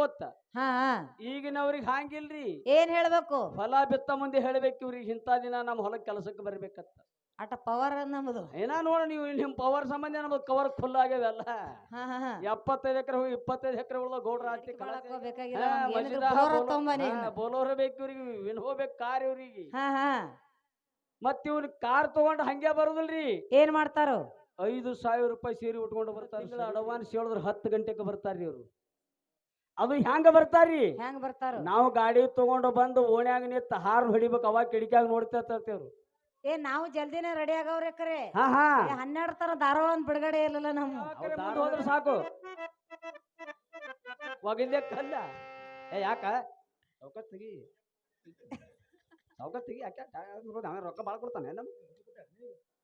ತಿಳ್ಕೋತ ಹಾ. ಈಗಿನವ್ರಿಗೆ ಹಾಂಗಿಲ್ರಿ. ಏನ್ ಹೇಳ್ಬೇಕು? ಫಲ ಬಿತ್ತ ಮುಂದೆ ಹೇಳ್ಬೇಕು ಇವ್ರಿಗೆ ಇಂತ ದಿನ ನಮ್ಮ ಹೊಲಕ್ಕೆ ಕೆಲಸಕ್ಕೆ ಬರ್ಬೇಕತ್ತ ಅಟ ಪವರ್ ನಮ್ದು ಏನ ನೋಡ ನೀವು ನಿಮ್ ಪವರ್ ಸಂಬಂಧ ನಮ್ದು ಕವರ್ ಫುಲ್ ಹಾ ಎಪ್ಪತ್ತೈದು ಎಕರೆ ಹೋಗಿ ಇಪ್ಪತ್ತೈದು ಎಕರೆ ಉಳ್ದ ಗೌಡ್ರ ಆಸ್ತಿ ಬೋಲೋರ್ ಬೇಕು ಇವ್ರಿಗೆ. ವಿನ್ ಹೋಗ್ಬೇಕು ಕಾರ್ ಇವ್ರಿಗೆ. ಮತ್ ಇವ್ರ ಕಾರ್ ತಗೊಂಡ್ ಹಂಗೆ ಬರುದಿಲ್ರಿ. ಏನ್ ಮಾಡ್ತಾರ? ಐದು ಸಾವಿರ ರೂಪಾಯಿ ಸೀರೆ ಉಟ್ಕೊಂಡು ಬರ್ತಾರೆ ಅಡ್ವಾನ್ಸ್ ಹೇಳಿದ್ರೆ ಹತ್ತು ಗಂಟೆಗೆ ಬರ್ತಾರ್ರಿ ಅವ್ರು ಅದು ಹ್ಯಾಂಗ ಬರ್ತಾರ್ರಿ? ಹೆಂಗ್ ಬರ್ತಾರೆ? ನಾವು ಗಾಡಿ ತಗೊಂಡು ಬಂದು ಓಣ್ಯಾಗ ನಿಂತ ಹಾರ್ನ್ ಹೊಡಿಬೇಕು ಅವಾಗ ಕಿಡಿಕ್ಯಾಗ ನೋಡ್ತಿರ್ತೇವ್ರು ಏ ನಾವು ಜಲ್ದಿನೇ ರೆಡಿ ಆಗವ್ರೆ ಕರೆ. ಹಾ ಹಾ. ಹನ್ನೆರಡು ತರ ಧಾರವಾಡ ಒಂದ್ ಬಿಡುಗಡೆ ಇರಲಿಲ್ಲ ನಮ್ಮ. ಹೋದ್ರೆ ಸಾಕು. ಒಗಿದ್ದೆ ಕಲ್ಲ. ಏ ಯಾಕ? ಸೌಕತ್ ತೆಗಿ. ಸೌಕತ್ ತೆಗಿ ಯಾಕೆ? ರೊಕ್ಕ ಭಾಳ ಕೊಡ್ತಾನೆ ನಮ್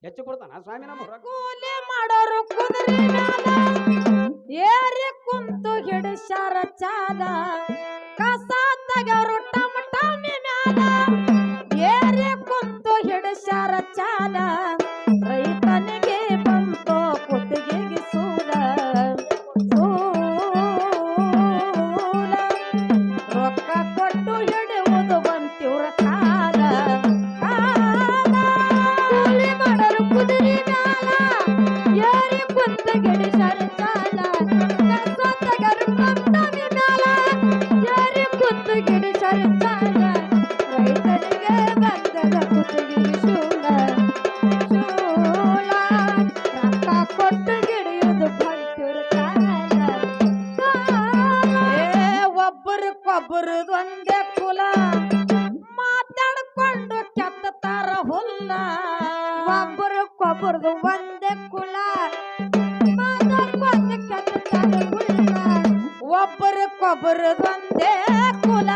ಹೆಚ್ಚು ಕೊಡ್ತಾನ? ಸ್ವಾಮಿ ನಮ್ಮ ರೊಕ್ಕ. ಕೂಲಿ ಮಾಡೋರು ಕುದುರೆ ಏರಿ ಕುಂತು ಹಿಡಿಸ್ಯಾರ ಚಾಲ ಕಸ ತೆಗೆರು ಟಮ್ ಟಮ್ಮಿ ಮ್ಯಾಲ ಏರಿ ಕುಂತು ಹಿಡಿಸ್ಯಾರ ಚಾಲ ಒಬ್ಬರಿಗೊಬ್ಬರು ಒಂದೇ ಕುಲ.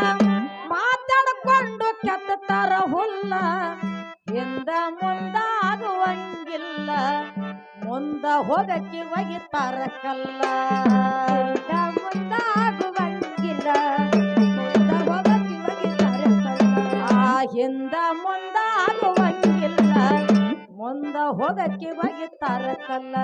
ಮಾತಾಡ್ಕೊಂಡು ಕೆತ್ತತಾರ ಹುಲ್ಲ. ಹಿಂದ ಮುಂದಾಗುವಂಗಿಲ್ಲ. ಮುಂದ ಹೋಗಕ್ಕೆ ಒಗಿತಾರ ಕಲ್ಲ. ಮುಂದಾಗುವಂಗಿಲ್ಲ. ಮುಂದ ಹೋಗಕ್ಕೆ ಒಗಿತಾರ ಆ ಹಿಂದ ಮುಂದಾಗುವಂಗಿಲ್ಲ. ಮುಂದ ಹೋಗಕ್ಕೆ ಒಗಿತಾರ ಕಲ್ಲ.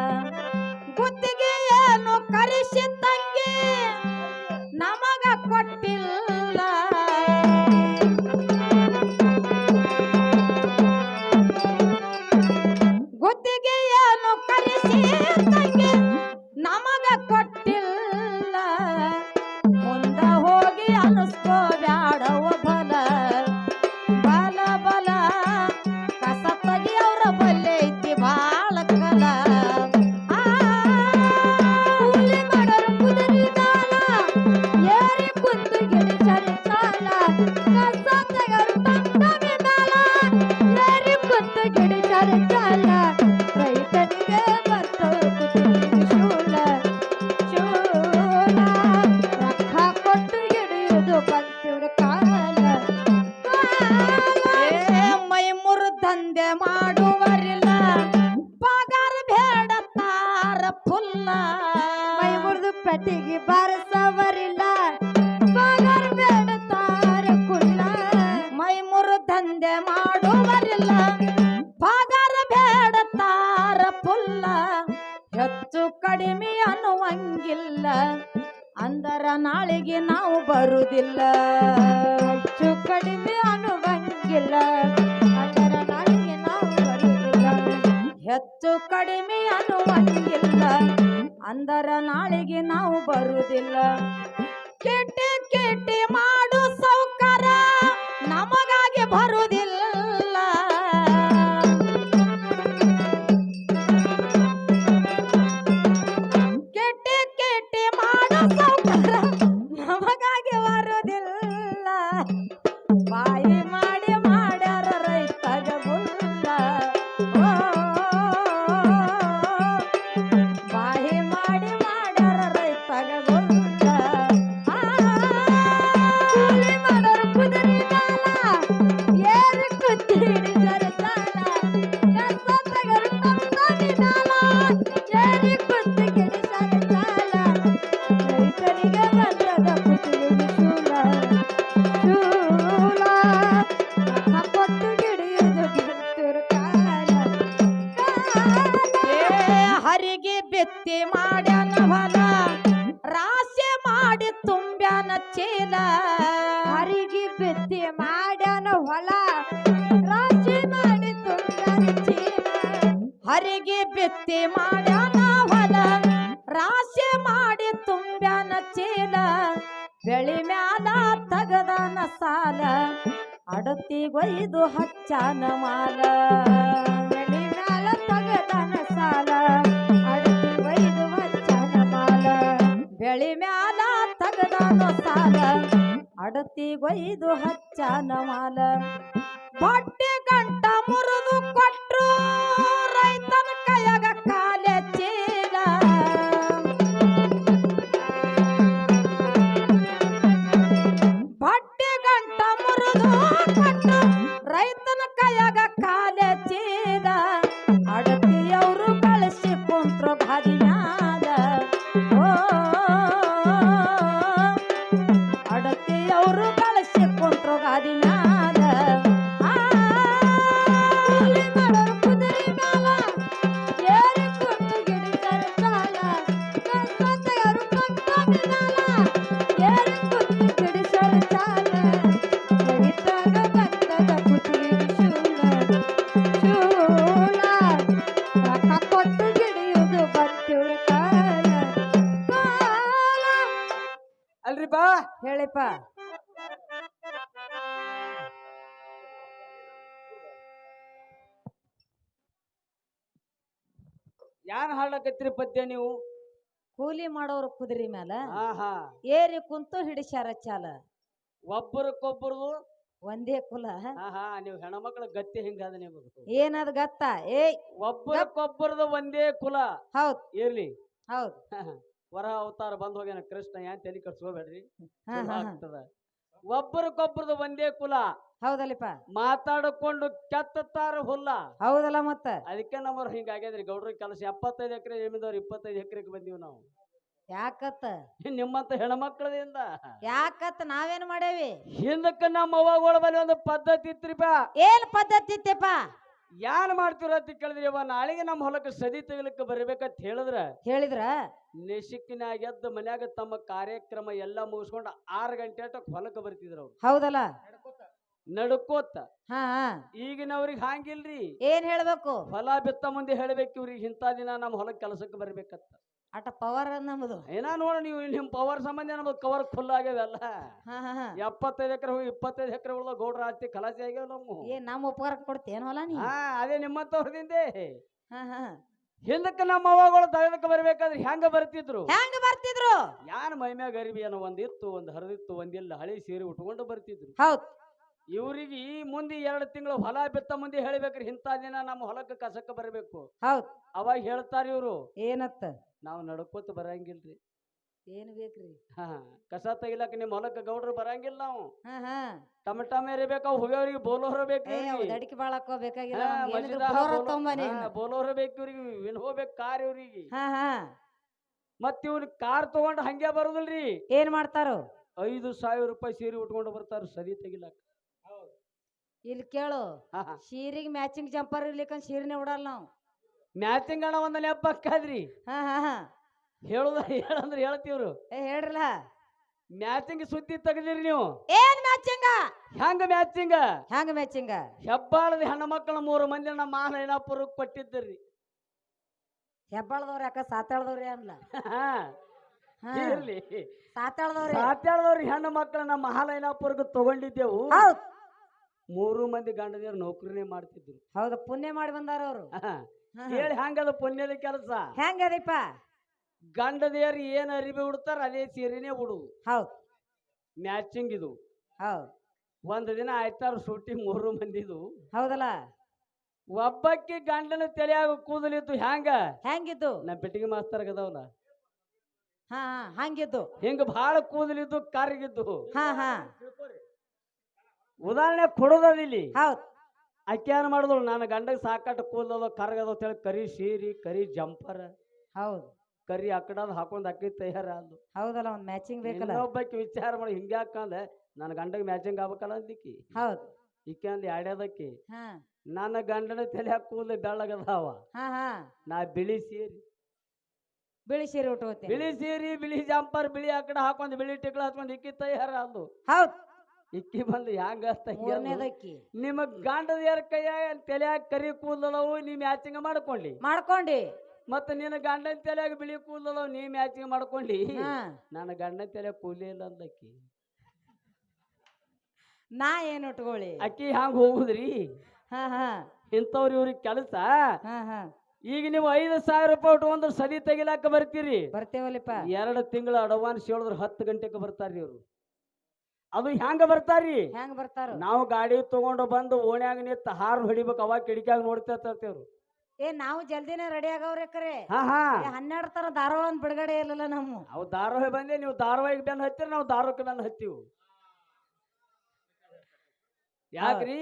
ಫುಲ್ಲ ಮೈ ಮುರಿದು ಪೆಟ್ಟಿಗೆ ಬಾರಸವರಿಲ್ಲ. ಪಗಾರ ಬೇಡ ತಾರ ಕುಲ್ಲ. ಮೈ ದಂಧೆ ಮಾಡುವರಿಲ್ಲ. ಪಗಾರ ಬೇಡ ತಾರ ಫುಲ್ಲ ಹೆಚ್ಚು ಕಡಿಮೆ ಅನ್ನುವಂಗಿಲ್ಲ. ಅಂದರ ನಾಳೆಗೆ ನಾವು ಬರುವುದಿಲ್ಲ ಹೆಚ್ಚು ಕಡಿಮೆ ಅನ್ನುವಂಗಿಲ್ಲ. ಹೆಚ್ಚು ಕಡಿಮೆ ಅನ್ನುವಂಗಿಲ್ಲ. ಅಂದರ ನಾಳೆಗೆ ನಾವು ಬರುವುದಿಲ್ಲ. ಕೆಟ್ಟ ಕೆಟ್ಟ ಮಾಡು ಸೌಕರ ನಮಗಾಗಿ ಬರುವುದಿಲ್ಲ ಹರಿಗೆ ಬಿತ್ತಿ ಮಾಡ್ಯಾನ ಹೊಲ ರಾಶಿ ಮಾಡಿ ತುಂಬ ತುಂಬ್ಯಾನ ಚೇಲ, ಅರಿಗಿ ಬಿತ್ತಿ ಮಾಡ್ಯಾನ ಹೊಲ ರಾಶಿ ಮಾಡಿ ತುಂಬ್ಯಾನ ಚೇಲ ಹರಿಗಿ ಬಿತ್ತಿ ಮಾಡ್ಯಾನ ಹೊಲ ರಾಶಿ ಮಾಡಿ ತುಂಬ್ಯಾನ ಚೇಲ, ಬೆಳಿ ಮ್ಯಾಲ ತಗದಾನ ಸಾಲ, ಅಡತಿಗೊಯ್ದು ಹಚ್ಚಾನ ಮಾಲ. ಅಡತಿಗೊಯ್ದು ಹಚ್ಚ ಮಾಲ. ಬಟ್ಟೆ ಗಂಟ ಮುರಿದು ಕೊಟ್ರು, ರೈತನ ಕೈಯಾಗ ಕಾಲೆ ಚೀಲ. ಬಟ್ಟೆ ಗಂಟ ಮುರಿದು ಕೊಟ್ರು, ರೈತನ ಕೈಯಾಗ ಕಾಲೆ ಹೇಳಿಪ್ಪ ಯಾನ್ ಹಾಡ್ಲಕತ್ರಿ ಪದ್ಯ ನೀವು? ಕೂಲಿ ಮಾಡೋರು ಕುದುರೆ ಮ್ಯಾಲ. ಹಾ ಹಾ ಏರಿ ಕುಂತು ಹಿಡಿಸ್ಯಾರ ಚಾಲ. ಒಬ್ಬರಕ್ಕೊಬ್ಬರದು ಒಂದೇ ಕುಲ. ಆಹಾ ನೀವು ಹೆಣ್ಮಕ್ಳ ಗತಿ ಹಿಂಗದ ನಿಮ್ಮದು ಏನದ ಗತ್ತ? ಏಯ್ ಒಬ್ಬರಕ್ಕೊಬ್ಬರದು ಒಂದೇ ಕುಲ. ಹೌದ್. ಇರ್ಲಿ. ಹೌದ್. ವರ ಅವತಾರ ಬಂದ್ ಹೋಗ್ಯಾನ ಕೃಷ್ಣ ಏನ್ ತಲೆ ಕಟ್ಸ್ಕೋಬೇಡ್ರಿ. ಆಗ್ತದ. ಒಂದೇ ಕುಲ. ಹೌದಲ್ಲಿಪ್ಪ. ಮಾತಾಡಿಕೊಂಡು ಕೆತ್ತಾರ ಹುಲ್ಲ. ಹೌದಲ್ಲ ಮತ್ತೆ. ಅದಕ್ಕೆ ನಮ್ಮವ್ರು ಹಿಂಗಾಗ್ಯದ್ರಿ ಗೌಡ್ರ ಕೆಲಸ ಎಪ್ಪತ್ತೈದು ಎಕರೆ ಜಮೀನ್ದವ್ರು ಇಪ್ಪತ್ತೈದು ಎಕರೆಗೆ ಬಂದೀವಿ ನಾವು. ಯಾಕತ್ತ? ನಿಮ್ಮಂತ ಹೆಣ್ಮಕ್ಳದಿಂದ. ಯಾಕತ್ತ? ನಾವೇನ್ ಮಾಡೇವಿ ಹಿಂದಕ್ಕ ನಮ್ಮ ಅವ್ವಗಳ ಬಳಿ ಒಂದು ಪದ್ಧತಿ ಇತ್ರಿ ಏನ್ ಪದ್ಧತಿ ಇತ್ತಪ್ಪ? ಯಾನ್ ಮಾಡ್ತಿರೋ ಅಂತ ಕೇಳಿದ್ರಿ ಅವ ನಾಳೆಗೆ ನಮ್ಮ ಹೊಲಕ್ಕೆ ಸದಿ ತೆಗಿಲಿಕ್ಕೆ ಬರ್ಬೇಕಂತ ಹೇಳಿದ್ರ? ಹೇಳಿದ್ರ? ನಿಶಿಕ್ಕಿನಾಗ ಎದ್ದ ಮನ್ಯಾಗ ತಮ್ಮ ಕಾರ್ಯಕ್ರಮ ಎಲ್ಲ ಮುಗಿಸ್ಕೊಂಡು ಆರು ಗಂಟೆ ಅಷ್ಟಕ್ಕೆ ಹೊಲಕ್ಕೆ ಬರ್ತಿದ್ರು ಅವ್ರು. ಹೌದಲ್ಲ? ನಡ್ಕೋತ. ಹಾ ಹಾ. ಈಗಿನವ್ರಿಗೆ ಹಾಂಗಿಲ್ರಿ. ಏನ್ ಹೇಳ್ಬೇಕು? ಹೊಲ ಬಿತ್ತ ಮುಂದೆ ಹೇಳ್ಬೇಕು ಇವ್ರಿಗೆ ಇಂಥ ದಿನ ನಮ್ಮ ಹೊಲಕ್ಕೆ ಕೆಲಸಕ್ಕೆ ಬರ್ಬೇಕತ್ತ ಅಟ ಪವರ್ ನಮ್ದು. ಏನ ನೋಡ ನೀವು ನಿಮ್ ಪವರ್ ಸಂಬಂಧ ನಮ್ದು? ಕವರ್ ಫುಲ್ ಆಗ್ಯಾವೆಲ್ಲ ಎಪ್ಪತ್ತೈದು ಎಕರೆ ಹೋಗಿ ಇಪ್ಪತ್ತೈದು ಎಕರೆ ಉಳ್ದ ಗೌಡ್ರ ಆಸ್ತಿ ಕಲಾಸಿ ಆಗ್ಯಾವ ನಮ್ಮ ಏನ್ ನಮ್ಮ ಉಪಕಾರ ಕೊಡ್ತೇನಲ್ಲ ಹೊಲ ನೀ? ಹಾ ಅದೇ ನಿಮ್ಮಂತವ್ರದಿಂದೆ. ಹಾ ಹಾ ಹಿಂದಕ್ಕೆ ನಮ್ಮ ಅವ್ವಗಳು ದಗದಕ್ಕೆ ಬರ್ಬೇಕಾದ್ರೆ ಹೆಂಗ ಬರ್ತಿದ್ರು? ಹೆಂಗ ಬರ್ತಿದ್ರು? ಯಾನ್ ಮೈಮ್ಯಾಗ ಅರಿವಿ ಏನೋ ಒಂದಿತ್ತು ಒಂದ್ ಹರಿದಿತ್ತು ಒಂದಿಲ್ಲ ಹಳಿ ಸೀರೆ ಉಟ್ಕೊಂಡು ಬರ್ತಿದ್ರು. ಹೌದ್. ಇವ್ರಿಗೆ ಈ ಮುಂದೆ ಎರಡು ತಿಂಗಳು ಹೊಲ ಬಿತ್ತ ಮುಂದೆ ಹೇಳ್ಬೇಕ್ರಿ. ಇಂತ ದಿನ ನಮ್ಮ ಹೊಲಕ್ಕೆ ಕಸಕ್ಕೆ ಬರಬೇಕು. ಹೌದ್. ಅವಾಗ ಹೇಳ್ತಾರ ಇವ್ರು. ಏನತ್ತ? ನಾವು ನಡ್ಕೋತ ಬರಂಗಿಲ್ರಿ. ಏನ್ ಬೇಕ್ರಿ? ಹಾ ಕಸ ತೆಗಿಲಕ್ಕ ನಿಮ್ಮ ಹೊಲಕ್ಕೆ ಗೌಡ್ರು ಬರಂಗಿಲ್ಲ ನಾವು. ಹಾ ಹಾ. ಟಮಟಮ ಇರಬೇಕು ಹೋಗೋರಿಗೆ ಬೋಲೋರ್ ಏ ಬೇಕು ದಡಿಕೆ ನಮ್ಗ್ ಬೋರ ಬೋಲೋರ್ ಬೇಕು ಇವ್ರಿಗೆ. ವಿನ್ ಹೋಗ್ಬೇಕು ಕಾರ್ ಇವ್ರಿಗೆ. ಹಾ ಹಾ. ಮತ್ ಇವ್ರಿಗೆ ಕಾರ್ ತಗೊಂಡ್ ಹಂಗೆ ಬರುದಿಲ್ರಿ. ಏನ್ ಮಾಡ್ತಾರ? ಐದು ಸಾವಿರ ರೂಪಾಯಿ ಸೀರೆ ಉಟ್ಕೊಂಡು ಬರ್ತಾರ ಸರಿ ತೆಗಿಲಕ್ಕ. ಇಲ್ಲಿ ಕೇಳು ಸೀರಿಗೆ ಮ್ಯಾಚಿಂಗ್ ಜಂಪರ್ ಇರ್ಲಿಕ್ಕ ಸೀರೆನೆ ಉಡಲ್ಲ ನಾವು. ಮ್ಯಾಚಿಂಗ್ ಅಣ್ಣ ಒಂದ್ ನೆಪ್ಪಕ್ಕಾದ್ರಿ ಹಾ ಹಾ ಹಾ. ಹೇಳುದ ಹೇಳಂದ್ರೆ ಹೇಳ್ತೀವ್ರು. ಏ ಹೇಳ್ರಲ್ಲ. ಮ್ಯಾಚಿಂಗ್ ಸುದ್ದಿ ತೆಗ್ದಿರಿ ನೀವು. ಏನ್ ಮ್ಯಾಚಿಂಗ ಹೆಂಗ ಮ್ಯಾಚಿಂಗ ಹೆಂಗ ಮ್ಯಾಚಿಂಗ ಹೆಬ್ಬಾಳದ ಹೆಣ್ಣು ಮಕ್ಕಳ ಮೂರು ಮಂದಿ ನಮ್ಮ ಮಾನ ಏನಾಪುರಕ್ಕೆ ಕೊಟ್ಟಿದ್ದರಿ ಹೆಬ್ಬಾಳದವ್ರ ಯಾಕ ಸಾತಾಳದವ್ರಿ ಅನ್ಲ? ಇರ್ಲಿ. ಸಾತಾಳದವ್ರಿ. ಸಾತ್ಯಾಳದವ್ರ ಹೆಣ್ಣು ಮಕ್ಕಳನ್ನ ನಮ್ಮ ಮಹಾಲೈನಾಪುರಕ್ಕೆ ತಗೊಂಡಿದ್ದೆವು. ಹೌದ್. ಮೂರು ಮಂದಿ ಗಂಡದಿಯರು ನೌಕರಿನೇ ಮಾಡ್ತಿದ್ರು. ಹೌದು ಪುಣ್ಯ ಮಾಡಿ ಬಂದಾರ ಅವರು. ಹೇಳಿ ಹಂಗದ ಪುಣ್ಯದ ಕೆಲಸ. ಹೆಂಗದಿಪ್ಪ ಗಂಡದಿಯರು ಏನ್ ಅರಿವಿ ಉಡ್ತಾರ ಅದೇ ಸೀರೆನೇ ಉಡುದು ಹೌದು. ಮ್ಯಾಚಿಂಗ್ ಇದು. ಹೌದು. ಒಂದ್ ದಿನ ಆಯ್ತಾರ ಸುಟ್ಟಿ ಮೂರು ಮಂದಿದು. ಹೌದಲ್ಲ? ಒಬ್ಬಕ್ಕೆ ಗಂಡನ ತಲೆಯಾಗ ಕೂದಲಿತ್ತು ಹ್ಯಾಂಗ? ಹೆಂಗಿದ್ದು ನಮ್ಮ ಪೆಟ್ಟಿಗೆ ಮಾಸ್ತರ್ ಗದವಲ್ಲ ಹಾ ಹಾ ಹಂಗಿದ್ದು. ಹಿಂಗ ಬಹಳ ಕೂದಲಿದ್ದು ಕರ್ಗಿದ್ದು. ಹಾ ಹಾ. ಉದಾಹರಣೆ ಕೊಡೋದಿಲ್ಲಿ ಹೌದ್. ಅಕ್ಕಿ ಏನ್ ಮಾಡಿದಳು ನನ್ನ ಗಂಡಗೆ ಸಾಕಟ್ಟು ಕೂದಲದ ಕರ್ಗದ ಹೇಳಿ ಕರಿ ಸೀರಿ ಕರಿ ಜಂಪರ್ ಹೌದು. ಕರಿ ಅಕ್ಕಡದ ಹಾಕೊಂಡ್ ಅಕ್ಕಿ ತಯಾರ ಅದು ಹೌದಲ್ಲ ಒಂದ್ ಮ್ಯಾಚಿಂಗ್ ಬೇಕಲ್ಲ. ಇನ್ನೊಬ್ಬಕ್ಕೆ ವಿಚಾರ ಮಾಡಿ ಹಿಂಗ್ಯಾಕಂದ್ರೆ ನನ್ನ ಗಂಡಗೆ ಮ್ಯಾಚಿಂಗ್ ಆಗ್ಬೇಕಲ್ಲ ಅಂದಿಕ್ಕಿ ಹೌದು. ಈಕೆ ಅಂದ್ ನನ್ನ ಗಂಡನ ತಲೆ ಕೂದಲು ಬೆಳ್ಳಗದಾವ. ನಾ ಬಿಳಿ ಸೀರಿ ಬಿಳಿ ಸೀರೆ ಉಟ್ಕೋತೀನಿ. ಬಿಳಿ ಸೀರಿ ಬಿಳಿ ಜಂಪರ್ ಬಿಳಿ ಆಕಡೆ ಹಾಕೊಂಡ್ ಬಿಳಿ ಟಿಕ್ಳ ಹಾಕೊಂಡ್ ಇಕ್ಕಿ ತಯಾರ ಅದು ಹೌದ್. ಇಕ್ಕಿ ಬಂದು ಹ್ಯಾಂಗ ಮೂರನೇದಕ್ಕಿ ನಿಮ್ಮ ಗಂಡದ ಯಾರ ಕೈಯಾಗ ತಲೆಯಾಗ ಕರಿ ಕೂದಲವು ನೀ ಮ್ಯಾಚಿಂಗ್ ಮಾಡ್ಕೊಂಡಿ. ಮಾಡ್ಕೊಂಡಿ. ಮತ್ತೆ ನಿನ್ನ ಗಂಡನ ತಲೆಯಾಗ ಬಿಳಿ ಕೂದಲವು ನೀ ಮ್ಯಾಚಿಂಗ್ ಮಾಡ್ಕೊಂಡಿ. ನನ್ನ ಗಂಡನ ತಲೆ ಕೂಲಿ ಇಲ್ಲ ಅಂದಕ್ಕಿ ನಾ ಏನ್ ಉಟ್ಕೊಳ್ಳಿ? ಅಕ್ಕಿ ಹ್ಯಾಂಗ ಹೋಗುದ್ರಿ? ಹಾ ಹಾ. ಇಂಥವ್ರು ಇವ್ರಿಗೆ ಕೆಲಸ? ಈಗ ನೀವು ಐದು ಸಾವಿರ ರೂಪಾಯಿ ಉಟ್ಕೊಂಡು ಸದಿ ತೆಗಿಲಾಕ ಬರ್ತೀರಿ. ಬರ್ತೇವಲ್ಲಪ್ಪ. ಎರಡು ತಿಂಗಳ ಅಡ್ವಾನ್ಸ್ ಹೇಳಿದ್ರೆ ಹತ್ತು ಗಂಟೆಗೆ ಬರ್ತಾರ್ರಿ ಇವ್ರು. ಅದು ಹ್ಯಾಂಗ ಬರ್ತಾರಿ? ಹೆಂಗ್ ಬರ್ತಾರ? ನಾವು ಗಾಡಿ ತಗೊಂಡು ಬಂದು ಓಣ್ಯಾಗ ನಿಂತ ಹಾರ್ ಹೊಡಿಬೇಕು ಅವಾಗ ಕಿಡಿಕ್ಯಾಗ ನೋಡ್ತಿರ್ತೇವ್ರು ಏ ನಾವು ಜಲ್ದಿನೇ ರೆಡಿ ಆಗವ್ರೆ ಕರೆ. ಹಾ ಹಾ. ಏ, ಹನ್ನೆರಡು ತರ ಧಾರವಾಳ ಒಂದ್ ಬಿಡುಗಡೆ ಇಲ್ಲಲ್ಲ ನಮ್ಮ. ಅವು ಧಾರವಾಹಿ ಬಂದೆ ನೀವು ಧಾರಾವಾಹಿಗೆ ಬೆನ್ ಹತ್ತಿರ ನಾವು ಧಾರವಾಹಿ ಬೆಂದು ಹತ್ತಿವು. ಯಾಕ್ರಿ?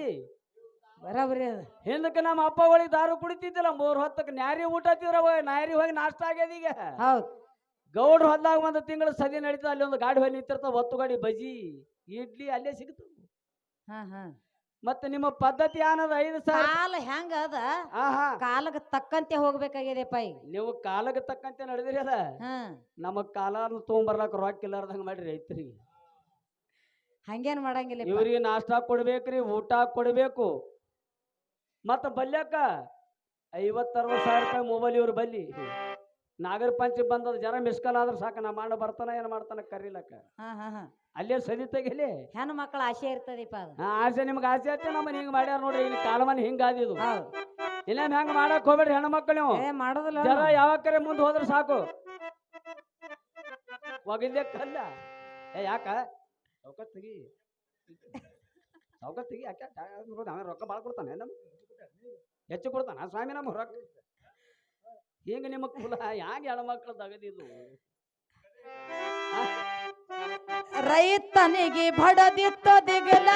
ಬರಾಬರಿ ಅದ. ಹಿಂದಕ್ಕೆ ನಮ್ಮ ಅಪ್ಪಗಳಿಗೆ ದಾರು ಕುಡಿತಿದ್ದಿಲ್ಲ ಮೂರ್ ಹೊತ್ತಕ್ಕೆ ನ್ಯಾರಿ ಊಟ ತಿಂದ್ರವ ನ್ಯಾರಿ ಹೋಗಿ ನಾಷ್ಟ ಆಗ್ಯದ ಈಗ. ಹೌದ್. ಗೌಡ್ರು ಹೊಲ್ದಾಗ ಒಂದು ತಿಂಗಳು ಸದಿ ನಡೀತದ ಅಲ್ಲಿ ಒಂದು ಗಾಡಿ ಹೋಗಿ ನಿಂತಿರ್ತಾವ ಒತ್ತು ಗಾಡಿ ಬಜಿ. ಇಡ್ಲಿ ಅಲ್ಲೇ ಸಿಗ್ತು. ಹಾ ಹಾ. ಮತ್ತೆ ನಿಮ್ಮ ಪದ್ಧತಿ ಏನದ ಐದು ಸಾವಿರ ಕಾಲ ಹೆಂಗ ಅದ? ಹಾ ಹಾ. ಕಾಲಕ್ಕೆ ತಕ್ಕಂತೆ ಹೋಗ್ಬೇಕಾಗಿದೆ ಪೈ ನೀವು ಕಾಲಕ್ಕೆ ತಕ್ಕಂತೆ ನಡೆದಿರಿ ಅದ? ಹಾ. ನಮಗ್ ಕಾಲನ್ನು ತೊಗೊಂಬರ್ಲಾಕ ರೊಕ್ಕ ಇಲ್ಲಾರ್ದಂಗ ಮಾಡ್ರಿ ರೈತರಿಗೆ. ಹಂಗೇನ್ ಮಾಡಂಗಿಲ್ಲ ಇವ್ರಿಗೆ ನಾಷ್ಟಾ ಕೊಡ್ಬೇಕ್ರಿ ಊಟ ಕೊಡ್ಬೇಕು. ಮತ್ತ ಬಲ್ಯಾಕ ಐವತ್ತು ಅರವತ್ತು ಸಾವಿರ ರೂಪಾಯಿ ಮೊಬೈಲ್ ಇವ್ರು ಬಲ್ಲಿ. ನಾಗರ ಪಂಚ ಬಂದದ ಜನ ಮಿಸ್ಕಾಲ್ ಆದ್ರೆ ಸಾಕು ನಾ ಮಾಡ ಬರ್ತಾನ ಏನ್ ಮಾಡ್ತಾನ ಕರೀಲಕ್ಕ. ಹಾ ಹಾ ಹಾ. ಅಲ್ಲೇ ಸದಿ ತೆಗಿಲಿ. ಹೆಣ್ಣು ಮಕ್ಕಳ ಆಸೆ ಇರ್ತದಿಪ್ಪ ಅದು. ಆಸೆ ನಿಮ್ಗೆ ಆಸೆ ಆಯ್ತು ನಮ್ಮ ಹಿಂಗ್ ಮಾಡ್ಯಾರ ನೋಡ್ರಿ ಇಲ್ಲಿ ಕಾಲಮನ್ ಹಿಂಗಾದಿದು ಹೌದ್. ಇನ್ನೇನ್ ಹೆಂಗ್ ಮಾಡಕ್ ಹೋಗ್ಬೇಡ್ರಿ ಹೆಣ್ಣು ಮಕ್ಕಳು ನೀವು. ಏ ಮಾಡೋದಿಲ್ಲ. ಜರ ಯಾವ ಕರೆ ಮುಂದೆ ಹೋದ್ರೆ ಸಾಕು. ಒಗಿದ್ದೆ ಕಲ್ಲ. ಏ ಯಾಕ? ರೊಕ್ಕ ತೆಗಿ. ರೊಕ್ಕ ತೆಗಿ ಯಾಕೆ? ರೊಕ್ಕ ಭಾಳ ಕೊಡ್ತಾನೆ ನಮ್ಮ ಹೆಚ್ಚು ಕೊಡ್ತಾನ? ಸ್ವಾಮಿ ನಮ್ಮ ರೊಕ್ಕ. ಹಿಂಗ ನಿಮ್ಮ ಕುಲ ಹ್ಯಾಂಗ ಹೆಣ್ಮಕ್ಳು ತಗದಿದ್ದು ರೈತನಿಗೆ ಬಡದಿತ್ತ ದಿಗಲ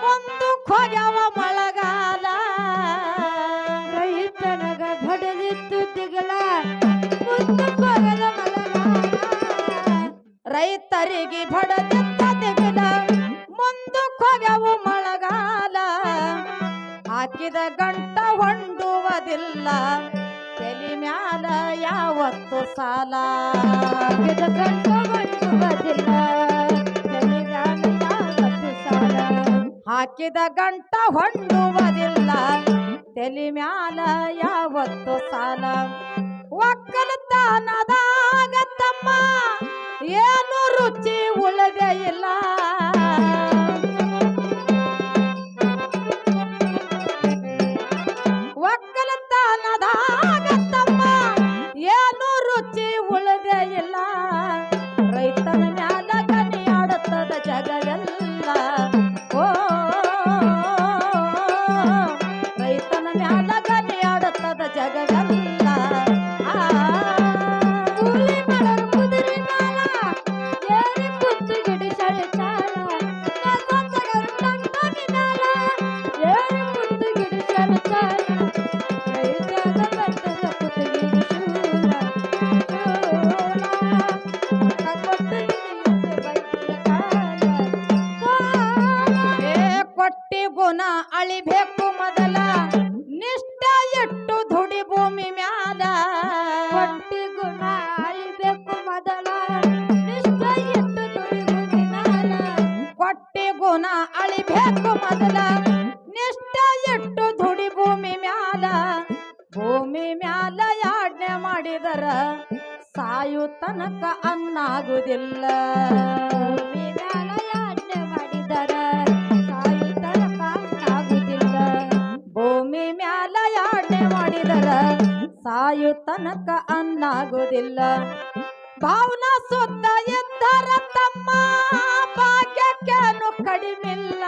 ಮುಂದಕ್ಕೆ ಹೋಗ್ಯಾವ ಮಳಗಾಲ. ರೈತನಗ ಬಡದಿತ್ತು ದಿಗಲ ಮುಂದಕ್ಕೆ ಹೋಗ್ಯಾವ ಮಳಗಾಲ. ರೈತರಿಗೆ ಬಡದಿತ್ತ ದಿಗಲ ಮುಂದಕ್ಕೆ ಹೋಗ್ಯಾವ ಮಳಗಾಲ. ಹಾಕಿದ ಗಂಟ ಹೊಂಡುವುದಿಲ್ಲ ಮ್ಯಾಲ ಯಾವತ್ತು ಸಾಲ? ಹಾಕಿದ ಗಂಟ ಹೊಂಡುವುದಿಲ್ಲ ತಲೆ ಮ್ಯಾಲ ಯಾವತ್ತು ಸಾಲ? ಹಾಕಿದ ಗಂಟ ಹೊಂಡುವುದಿಲ್ಲ ತಲೆ ಮ್ಯಾಲ ಯಾವತ್ತು ಸಾಲ? ಸಾಯು ತನಕ ಅನ್ನಾಗುವುದಿಲ್ಲ ಭಾವನ ಸುತ್ತ ಎದ್ದರ ತಮ್ಮ ಭಾಗ್ಯಕ್ಕೆನು ಕಡಿಮಿಲ್ಲ.